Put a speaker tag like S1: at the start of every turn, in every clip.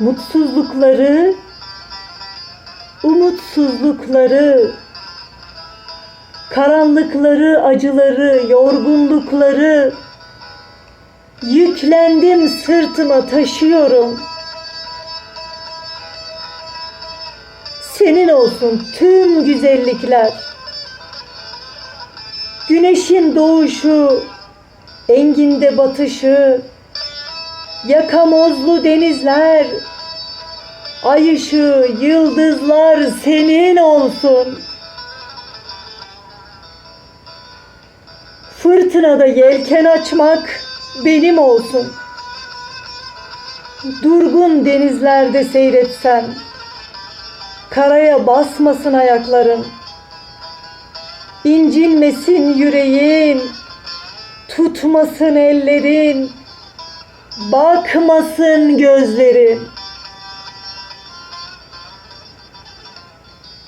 S1: mutsuzlukları, umutsuzlukları, karanlıkları, acıları, yorgunlukları yüklendim sırtıma taşıyorum. Senin olsun tüm güzellikler. Güneşin doğuşu, enginde batışı, yakamozlu denizler, ay ışığı, yıldızlar senin olsun. Fırtınada yelken açmak benim olsun. Durgun denizlerde seyretsem, karaya basmasın ayakların. İncinmesin yüreğin, tutmasın ellerin, bakmasın gözlerin.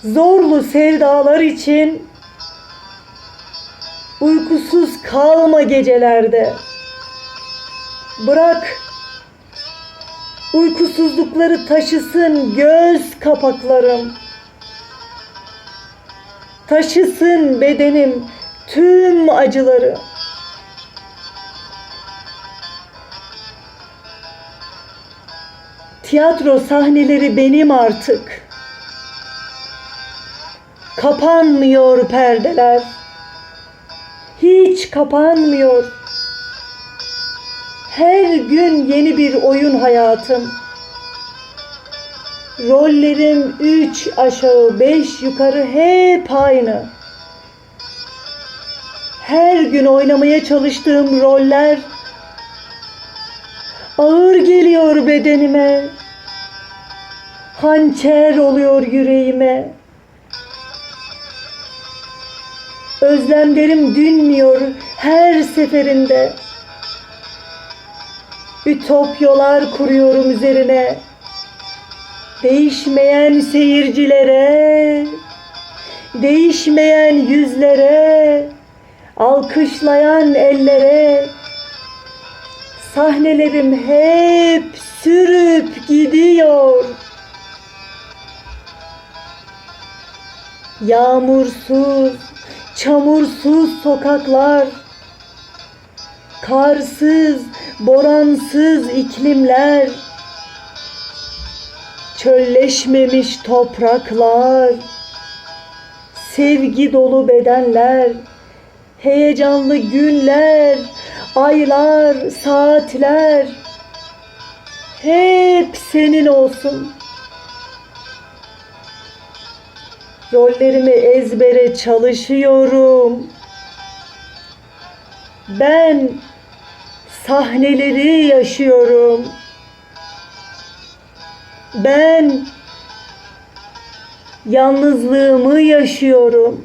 S1: Zorlu sevdalar için uykusuz kalma gecelerde. Bırak uykusuzlukları taşısın göz kapaklarım. Taşısın bedenim tüm acıları. Tiyatro sahneleri benim artık. Kapanmıyor perdeler. Hiç kapanmıyor. Her gün yeni bir oyun hayatım. Rollerim üç aşağı beş yukarı hep aynı. Her gün oynamaya çalıştığım roller ağır geliyor bedenime. Hançer oluyor yüreğime. Özlemlerim dinmiyor her seferinde. Ütopyalar kuruyorum üzerine. Değişmeyen seyircilere, değişmeyen yüzlere, alkışlayan ellere, sahnelerim hep sürüp gidiyor. Yağmursuz, çamursuz sokaklar, karsız, boransız iklimler, çölleşmemiş topraklar, sevgi dolu bedenler, heyecanlı günler, aylar, saatler hep senin olsun. Rollerimi ezbere çalışıyorum. Ben sahneleri yaşıyorum. Ben yalnızlığımı yaşıyorum.